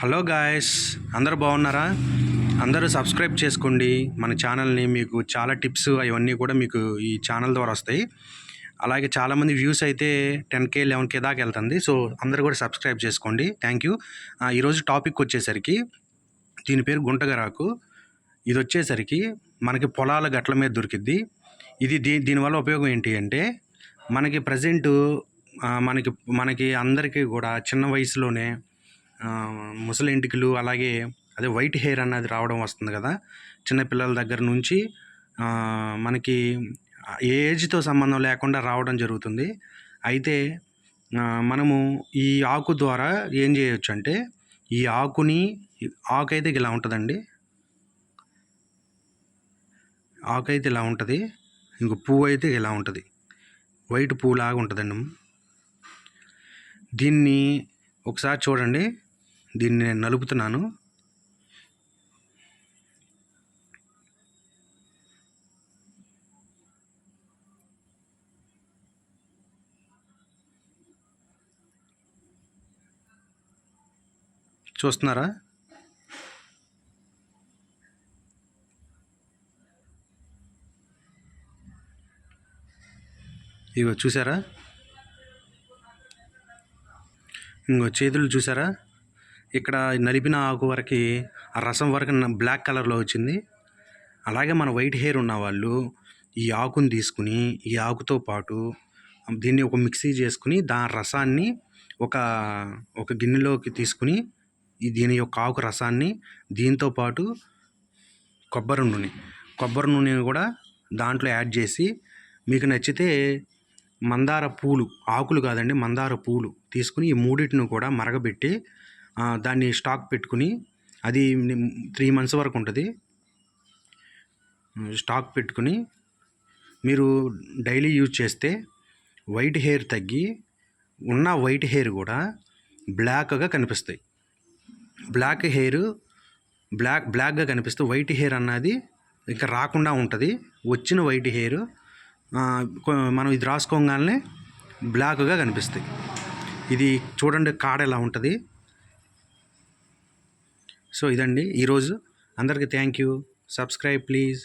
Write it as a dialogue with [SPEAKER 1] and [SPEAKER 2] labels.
[SPEAKER 1] Hello guys అందరూ బాగున్నారా? అందరూ సబ్స్క్రైబ్ చేసుకోండి. మన ఛానల్ని మీకు చాలా టిప్స్ అవన్నీ కూడా మీకు ఈ ఛానల్ ద్వారా వస్తాయి. అలాగే చాలామంది వ్యూస్ అయితే టెన్ కే లెవెన్ కే దాకా వెళ్తుంది. సో అందరూ కూడా సబ్స్క్రైబ్ చేసుకోండి. Thank you. ఈరోజు టాపిక్ వచ్చేసరికి దీని పేరు గుంటగరాకు. ఇది వచ్చేసరికి మనకి పొలాల గట్ల మీద దొరికిద్ది. ఇది దీ దీనివల్ల ఉపయోగం ఏంటి అంటే మనకి ప్రజెంటు మనకి మనకి అందరికీ కూడా చిన్న వయసులోనే ముసలి ఎంటికలు అలాగే అదే వైట్ హెయిర్ అన్నది రావడం వస్తుంది కదా చిన్నపిల్లల దగ్గర నుంచి మనకి ఏ ఏజ్తో సంబంధం లేకుండా రావడం జరుగుతుంది. అయితే మనము ఈ ఆకు ద్వారా ఏం చేయొచ్చు అంటే ఈ ఆకుని ఆకు అయితే ఇలా ఉంటుందండి. ఆకు అయితే ఇలా ఉంటుంది ఇంకో పువ్వు అయితే ఇలా ఉంటుంది. వైట్ పువ్వులాగా ఉంటుందండి. దీన్ని ఒకసారి చూడండి. దీన్ని నేను నలుపుతున్నాను. చూస్తున్నారా? ఇగో చూసారా? ఇంకో చేతులు చూసారా? ఇక్కడ నలిపిన ఆకు వరకు ఆ రసం వరకు బ్లాక్ కలర్లో వచ్చింది. అలాగే మన వైట్ హెయిర్ ఉన్న వాళ్ళు ఈ ఆకును తీసుకుని ఈ ఆకుతో పాటు దీన్ని ఒక మిక్సీ చేసుకుని దాని రసాన్ని ఒక ఒక గిన్నెలోకి తీసుకుని దీని యొక్క ఆకు రసాన్ని దీంతో పాటు కొబ్బరి నూనె. కొబ్బరి నూనెని కూడా దాంట్లో యాడ్ చేసి మీకు నచ్చితే మందార పూలు ఆకులు కాదండి మందార పూలు తీసుకుని ఈ మూడింటిని కూడా మరగబెట్టి దాన్ని స్టాక్ పెట్టుకుని అది త్రీ మంత్స్ వరకు ఉంటుంది. స్టాక్ పెట్టుకుని మీరు డైలీ యూజ్ చేస్తే వైట్ హెయిర్ తగ్గి ఉన్న వైట్ హెయిర్ కూడా బ్లాక్గా కనిపిస్తాయి. బ్లాక్ హెయిర్ బ్లాక్ బ్లాక్గా కనిపిస్తే వైట్ హెయిర్ అన్నది ఇంకా రాకుండా ఉంటుంది. వచ్చిన వైట్ హెయిర్ మనం ఇది రాసుకోగానే బ్లాక్గా కనిపిస్తాయి. ఇది చూడండి కాడ ఎలా ఉంటుంది. సో ఇదండి. ఈరోజు అందరికీ థ్యాంక్ యూ సబ్స్క్రైబ్ ప్లీజ్